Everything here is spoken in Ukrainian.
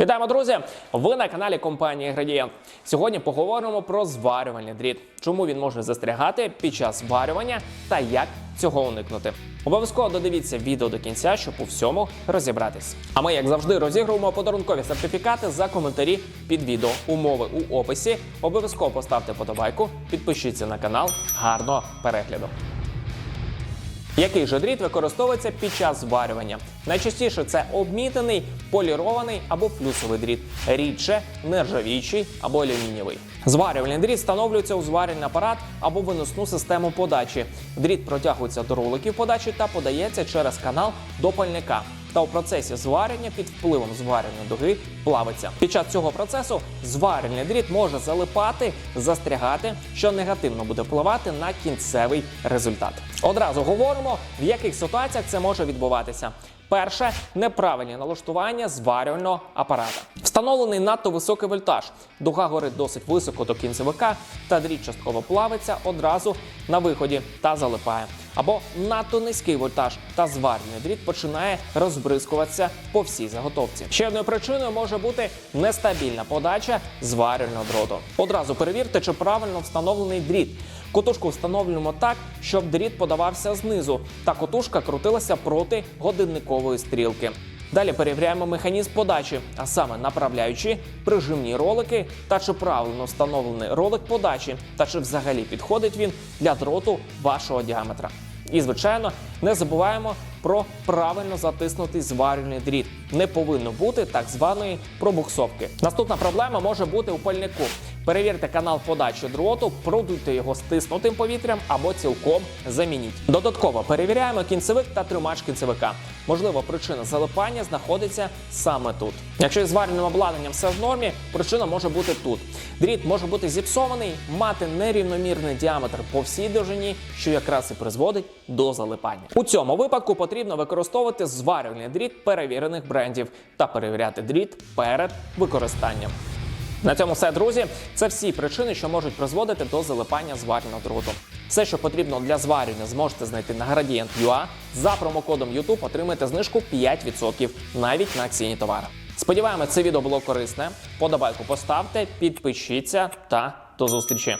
Вітаємо, друзі! Ви на каналі компанії Градієнт. Сьогодні поговоримо про зварювальний дріт, чому він може застрягати під час зварювання та як цього уникнути. Обов'язково додивіться відео до кінця, щоб у всьому розібратись. А ми, як завжди, розігруємо подарункові сертифікати за коментарі під відео. Умови у описі. Обов'язково поставте подобайку, підпишіться на канал. Гарного перегляду! Який же дріт використовується під час зварювання? Найчастіше це обмітений, полірований або плюсовий дріт, рідше нержавіючий або алюмінієвий. Зварювальний дріт встановлюється у зварювальний апарат або виносну систему подачі. Дріт протягується до роликів подачі та подається через канал до пальника. Та у процесі зварення під впливом зварювальної дуги плавиться. Під час цього процесу зварювальний дріт може залипати, застрягати, що негативно буде впливати на кінцевий результат. Одразу говоримо, в яких ситуаціях це може відбуватися. Перше неправильне налаштування зварювального апарата. Встановлений надто високий вольтаж. Дуга горить досить високо до кінцевика, та дріт частково плавиться одразу на виході та залипає. Або надто низький вольтаж та зварювальний дріт починає розбризкуватися по всій заготовці. Ще одною причиною може бути нестабільна подача зварювального дроту. Одразу перевірте, чи правильно встановлений дріт. Котушку встановлюємо так, щоб дріт подавався знизу, та котушка крутилася проти годинникової стрілки. Далі перевіряємо механізм подачі, а саме направляючи прижимні ролики та чи правильно встановлений ролик подачі, та чи взагалі підходить він для дроту вашого діаметра. І, звичайно, не забуваємо про правильно затиснутий зварювальний дріт. Не повинно бути так званої пробуксовки. Наступна проблема може бути у пальнику. Перевірте канал подачі дроту, продуйте його стиснутим повітрям або цілком замініть. Додатково перевіряємо кінцевик та тримач кінцевика. Можливо, причина залипання знаходиться саме тут. Якщо із зварювальним обладнанням все в нормі, причина може бути тут. Дріт може бути зіпсований, мати нерівномірний діаметр по всій довжині, що якраз і призводить до залипання. У цьому випадку потрібно використовувати зварювальний дріт перевірених брендів та перевіряти дріт перед використанням. На цьому все, друзі. Це всі причини, що можуть призводити до залипання зварювального дроту. Все, що потрібно для зварювання, зможете знайти на Gradient.ua. За промокодом YouTube отримаєте знижку 5% навіть на акційні товари. Сподіваємось, це відео було корисне. Подобайку поставте, підпишіться та до зустрічі.